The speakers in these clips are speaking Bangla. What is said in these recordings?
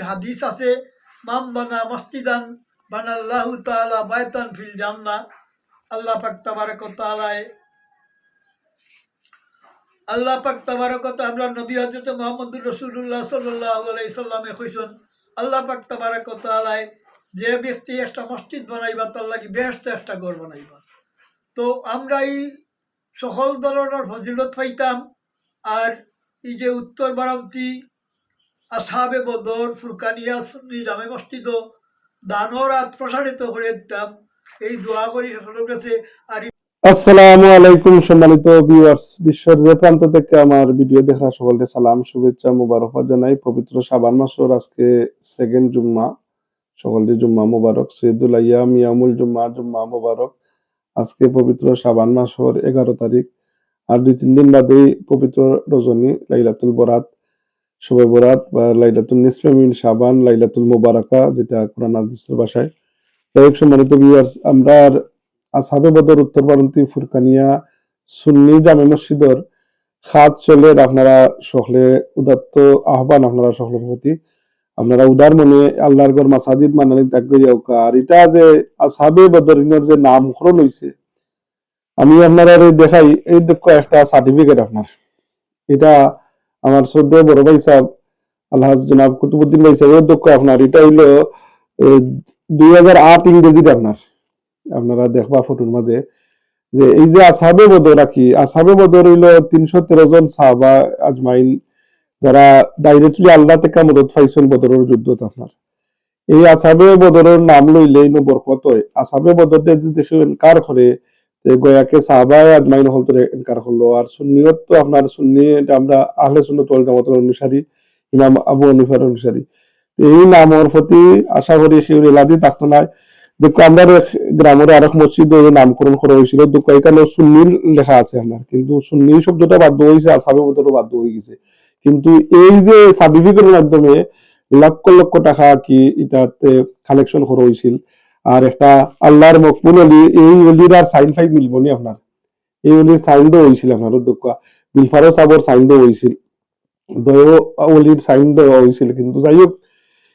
একটি হাদিস আছে মাম বানা মসজিদান বানাল্লাহু তাআলা বায়তান ফিল জান্নাহ। আল্লাহ পাক তাবারক ওয়া তাআলায়, আল্লাহ পাক তাবারক ওয়া তাআলা নবী হযরত মুহাম্মদুর রাসূলুল্লাহ সাল্লাল্লাহু আলাইহি সাল্লামে কইছেন আল্লাহ পাক তাবারক ওয়া তাআলায়, যে ব্যক্তি একটা মসজিদ বানাইবা, তার লাগি বেহেশতে একটা ঘর বানাইবা। তো আমরা এই সকল ধরনের ফজিলত পাইতাম, আর এই যে উত্তর বারান্তি আসাবে বদর, ফুরকানিয়া, সুন্নি জামে মসজিদ দানর রাত প্রসারিত করে দিতাম। এই দোয়া করি সকলের কাছে। আর আসসালামু আলাইকুম সম্মানিত ভিউয়ার্স বিশ্বের যে প্রান্ত থেকে আমার ভিডিও দেখা সকলকে সালাম, শুভেচ্ছা, মুবারকবাদ জানাই। পবিত্র শাবান মাসের আজকে সেকেন্ড জুম্মা। সকলকে জুম্মা মুবারক। সৈয়দুল আইয়াম ইয়ামুল জুম্মা জুম্মা মুবারক। আজকে পবিত্র শাবান মাসের এগারো তারিখ। আর দুই তিন দিন বাদেই পবিত্র রজনী, লাইলাতুল বরাত। শবে বরাত বা লাইলাতুল নিসফে মিন শাবান, লাইলাতুল মুবারাকা, যেটা কোরআন হাদিসের ভাষায় হোক সম্মানিত ভিউয়ার্স আমরা আসাবে বদর, উত্তর বারন্তি ফুরকানিয়া, সুন্নি জামে মসজিদর খাত চলের আপনারা সকলে উদাত্ত আহ্বান, আপনারা সকলের প্রতি আপনারা উদার মনে আল্লাহর ঘর মাসাজিদ মানানি ত্যাগ করিয়া। আর এটা যে আসাবে বদরিনের যে নামকরণ হইছে, আমি আপনারা দেখাই, এই দেখো একটা সার্টিফিকেট আপনার এটা আমার শ্রদ্ধেয় বড় ভাই সাহেব, আল্লাহ জনাব কুতুবুদ্দিন ভাই সাহেব দক্ষ আপনার, এটা হইল দুই হাজার আট আপনার। আপনারা দেখবা ফটোর মাঝে যে এই যে আসাবে বদর কি, আসাবে বদর হইল তিনশো তেরো জন সাহাবা আজমাইন যারা ডাইরেক্টলি আল্লাহ থেকে মদত পাইছেন বদরের যুদ্ধত আপনার। এই আসাবে বদরের নাম লইলে বরকত হয়। আসাবে বদরতে যদি করে যে গয়াকে সাহাবা আজমাইন হল তোরে এনকার করল আর সুন্নিয়ত তো আপনার সুন্নি, এটা আমরা আহলে সুন্নত ওয়াল জামাতের অনুসারী, ইমাম আবু হানিফার অনুসারী। এই নামের প্রতি আশা করি সেই এলাদি থাকতো না দেখো, আমরা গ্রামের আরেক মসজিদ নামকরণ করা হয়েছিল। এখানে সুন্নি লেখা আছে আপনার। কিন্তু সুন্নি শব্দটা বাধ্য হয়েছে বাধ্য হয়ে গেছে। কিন্তু এই যে মাধ্যমে লক্ষ লক্ষ টাকা কি এটাতে কালেকশন করা হয়েছিল আর একটা আল্লাহর মকবুল অলি এই অলির আর সাইন ফাইভ মিলব নি আপনার। এই অলির সাইন দেওয়া হয়েছিল আপনার দুঃখ বিলফারো সাবর সাইন দেওয়া হয়েছিল অলির সাইন দেওয়া হয়েছিল কিন্তু যাই হোক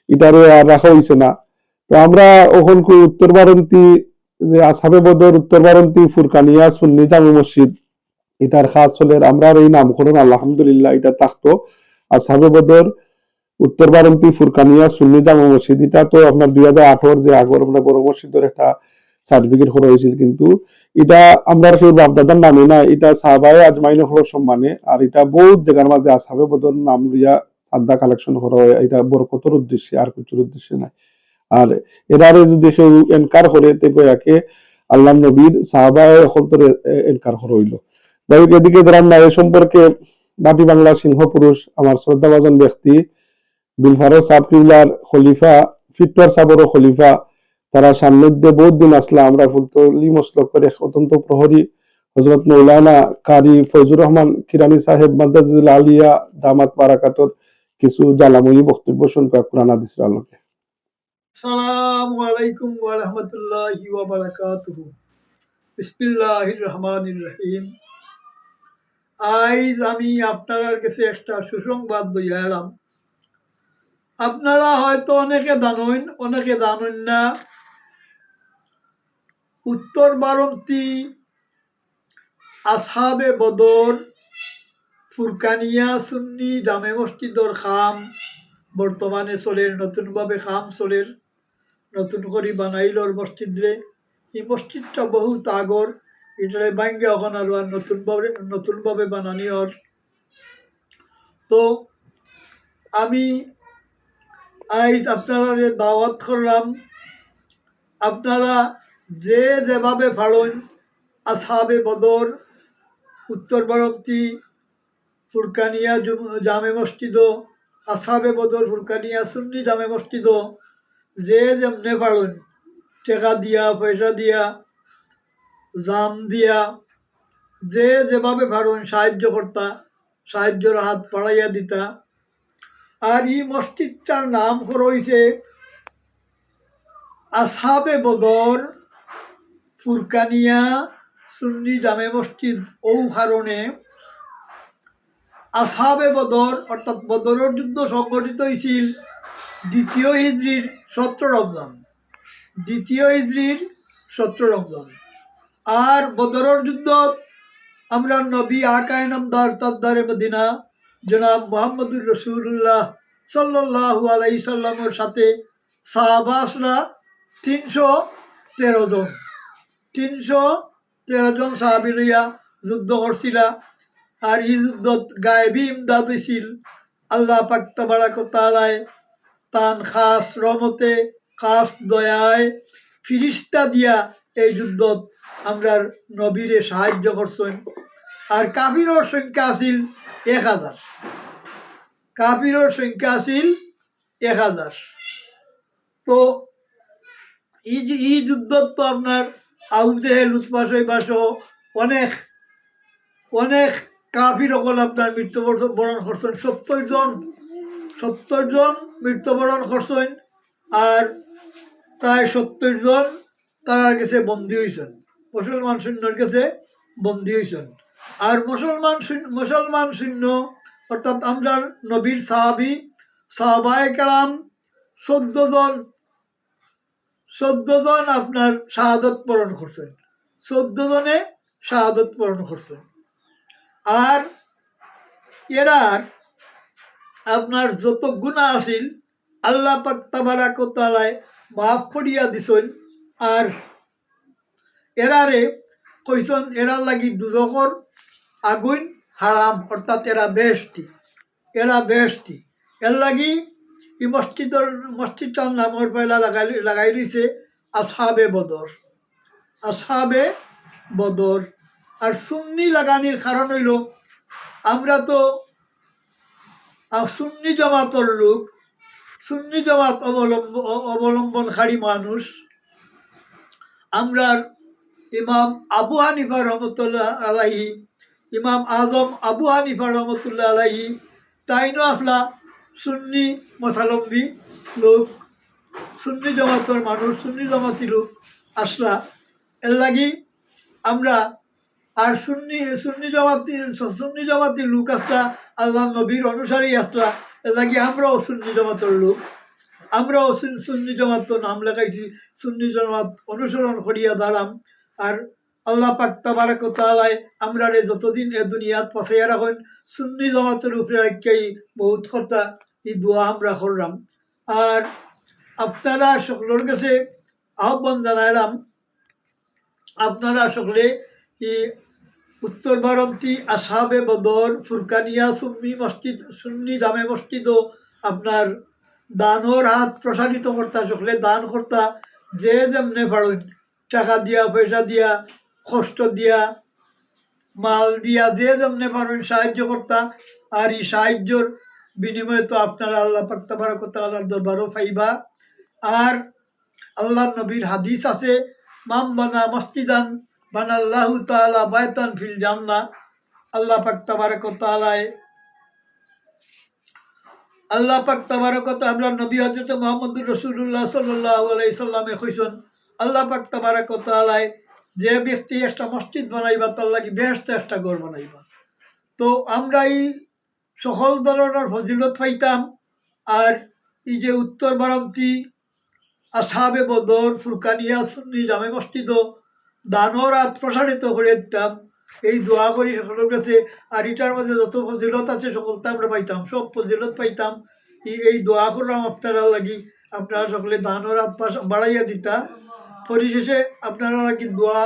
এটারে আর রাখা হয়েছে না। তো আমরা ওখান উত্তর বারন্তি, যে আসামে বদর, উত্তর বারন্তি, ফুরকানিয়া, সুন্নি জামে মসজিদ এটার খাস চলে আমরা এই নামকরণ, আলহামদুলিল্লাহ, এটা থাকতো। আসামে বদর উত্তর বারন্তি, ফুরকানিয়া, সুন্নি জামে মসজিদ, এটা তো আপনার দুই হাজার আঠারো যে আগর, আমরা বড় মসজিদের একটা সার্টিফিকেট করা হয়েছিল, কিন্তু এটা আমরা কেউ বাপদাদার নামে না, এটা সাহাবায় আজমাইন হলোর সম্মানে, আর এটা বহুত জায়গার মাঝে আসামে বদর নাম লিয়া সাদ্দা কালেকশন করা হয়, এটা বরকতর উদ্দেশ্যে, আর কিছুর উদ্দেশ্যে নাই। আর এরারে যদি কেউ এনকার করে, তে গয়াকে আল্লাহ নবীর সাহাবায় হলতরে এনকার করা হইল। যাই হোক, এদিকে ধরাম না এ সম্পর্কে মাটি বাংলা সিংহ পুরুষ আমার শ্রদ্ধাভাজন ব্যক্তি বিলফারো সাব খলিফা, ফিটওয়ার সাবরও খলিফা, তারা সান্নিধ্যে বহুত দিন আসলে। আমরা ফুলতলি মসলক করে অত্যন্ত প্রহরী হজরত মৌলানা কারি ফৈজুর রহমান কিরানি সাহেব মাদ্দাজুল আলিয়া দামাত বারাকাতর কিছু জ্বালাময়ী বক্তব্য শুনকা কোরআন হাদিসের আলোকে। আসসালামু আলাইকুম ওয়া রাহমাতুল্লাহি ওয়া বারাকাতুহু। বিসমিল্লাহির রহমানির রহিম। আজ আমি আপনার কাছে একটা সুসংবাদ দইয়া এলাম। আপনারা হয়তো অনেকে জানেন অনেকে জানেন না। উত্তর বারন্তি আসহাবে বদর, ফুরকানিয়া সুন্নি জামে মসজিদর খাম, বর্তমানে চলের, নতুনভাবে খাম চলের, নতুন করে বানাইলর মসজিদরে। এই মসজিদটা বহুত আগর, এটারে ভাঙ্গে এখন আর নতুনভাবে নতুনভাবে বানানি ওর তো, আমি আজ আপনারা দাওয়াত করলাম, আপনারা যে যেভাবে ভাড়ন আসাবে বদর, উত্তর বারন্তি, ফুরকানিয়া জুম- মসজিদ আসাবে বদর, ফুরকানিয়া সুন্নি জামে মসজিদ, যে যেমনে পারুন, টাকা দিয়া, পয়সা দিয়া, জাম দিয়া, যে যেভাবে পারুন সাহায্য করতা, সাহায্যর হাত পাড়াইয়া দিতা। আর এই মসজিদটার নাম হয়েছে আসাবে বদর, ফুরকানিয়া, সুন্নি জামে মসজিদ ও কারণে আসাবে বদর, অর্থাৎ বদরের যুদ্ধ সংগঠিত হয়েছিল দ্বিতীয় হিজড়ির সতেরো রমজান। দ্বিতীয় হিজড়ির সতেরো রমজান। আর বদরের যুদ্ধ আমরা নবী আকায় নামদার তাদ্দারে মদিনা জনাব মোহাম্মদুর রসুল্লাহ সাল্লাহ আলাই সাল্লামের সাথে সাহাবাসরা তিনশো তেরো জন, তিনশো তেরো জন সাহাবি লইয়া যুদ্ধ করছিলা। আর এই যুদ্ধত গায়েবী ইমদাদ হয়েছিল আল্লাহ পাক্তা বাড়াক তালায় তান খাস রহমতে, খাস দয়ায় ফিরিস্তা দিয়া এই যুদ্ধত আমরার নবীরে সাহায্য করছেন। আর কাফিরর সংখ্যা আছিল এক হাজার। কাফিরর সংখ্যা আছিল এক হাজার। তো এই যুদ্ধত তো আপনার আউদেহে লুৎপাস বাস অনেক অনেক কাফির অকল আপনার মৃত্যুবরণ করছেন। সত্তর জন সত্তর জন মৃত্যুবরণ করছেন আর প্রায় সত্তর জন তার কাছে বন্দী হয়েছেন মুসলমান সৈন্যর কাছে বন্দী হয়েছেন আর মুসলমান মুসলমান সৈন্য অর্থাৎ আমরা নবীর সাহাবি, সাহাবায় কালাম চোদ্দ জন চোদ্দ জন আপনার শাহাদত বরণ করছেন। চোদ্দ জনে শাহাদত বরণ করছেন। আর এরার আপনার যত গুণা আছিল, আল্লাহ পাক তাবারাক ও তালায় মাফ করিয়া দিছেন। আর এরারে কইসন এরার লাগি দুদকর আগুন হারাম অর্থাৎ এরা বেহস্তি এরা বেহস্তি এর লাগি এই মসজিদর, মসজিদটার নামর পয়লা লাগাই লাগাই দিছে আসাবে বদর। আসাবে বদর। আর সুন্নি লাগানির কারণ হইল, আমরা তো সুন্নি জমাতর লোক। সুন্নি জমাত অবলম্ব, অবলম্বনকারী মানুষ। আমরা ইমাম আবু হানিফা রহমতুল্লাহ আলাহি ইমাম আজম আবু হানিফা রহমতুল্লাহ আলাহি তাইনো আসলা সুন্নি মথালম্বী লোক, সুন্নি জমাতর মানুষ, সুন্নি জমাতি লোক আসলা। এর লাগি আমরা আর সুন্নি সুন্নি জমাতি সুন্নি জমাতি লোক আসলা আল্লাহ নবীর অনুসারী আসলা। এর লাগি আমরাও সুন্নি জমাতর লোক। আমরাও সুন- সুন্নি জমাত নাম লেখাইছি সুন্নি জমাত অনুসরণ করিয়া দাঁড়াম। আর আল্লাহ পাক তাবারাক ও তাআলায় আমরা রে যতদিন এ দুনিয়াত পাশাইয়া রাখেন, সুন্নি জমাতের উপরে রাখিয়াই বহুত কথা এই দোয়া আমরা করলাম। আর আপনারা সকলের কাছে আহ্বান জানাইলাম, আপনারা সকলে এই উত্তর বারন্তি আসাবে বদর, ফুরকানিয়া সুন্নি মসজিদ, সুন্নি দামে মসজিদও আপনার দানর হাত প্রসারিত কর্তা, সকলে দান কর্তা, যে যেমনে পারেন, টাকা দিয়া, পয়সা দিয়া কষ্ট দিয়া, মাল দিয়া যে যেমনে পারেন সাহায্য কর্তা, আর এই সাহায্যর বিনিময়ে তো আপনারা আল্লাহ পাক্তা বারাকতা আল্লাহর দরবারও পাইবা। আর আল্লাহ নবীর হাদিস আছে মাম বানা মসজিদান বানাল্লাহু তাআলা বায়তান ফিল জান্নাহ। আল্লাহ পাক তাবারাক তাআলায়, আল্লাহ পাক তাবারাক আমরা নবী হযরত মুহাম্মদুর রসুল্লাহ আলাইহি সাল্লামে কইছেন আল্লাহ পাক তাবারাক তাআলায় যে ব্যক্তি একটা মসজিদ বানাইবা, তার লাগি বেহেশতে একটা ঘর বানাইবা। তো আমরা এই সকল ধরনের ফজিলত পাইতাম, আর এই যে উত্তর বারান্তি আসাবে বদর, ফুরকানিয়া, সুন্নি জামে মসজিদ দানর হাত প্রসারিত করে দিতাম। এই দোয়া করি সকলের কাছে, আর এটার মধ্যে যত ফজিলত আছে সকলটা আমরা পাইতাম, সব ফজিলত পাইতাম। এই দোয়া করলাম আপনারা লাগি, আপনারা সকলে দানর হাত বাড়াইয়া দিতা। পরিশেষে আপনারা নাকি দোয়া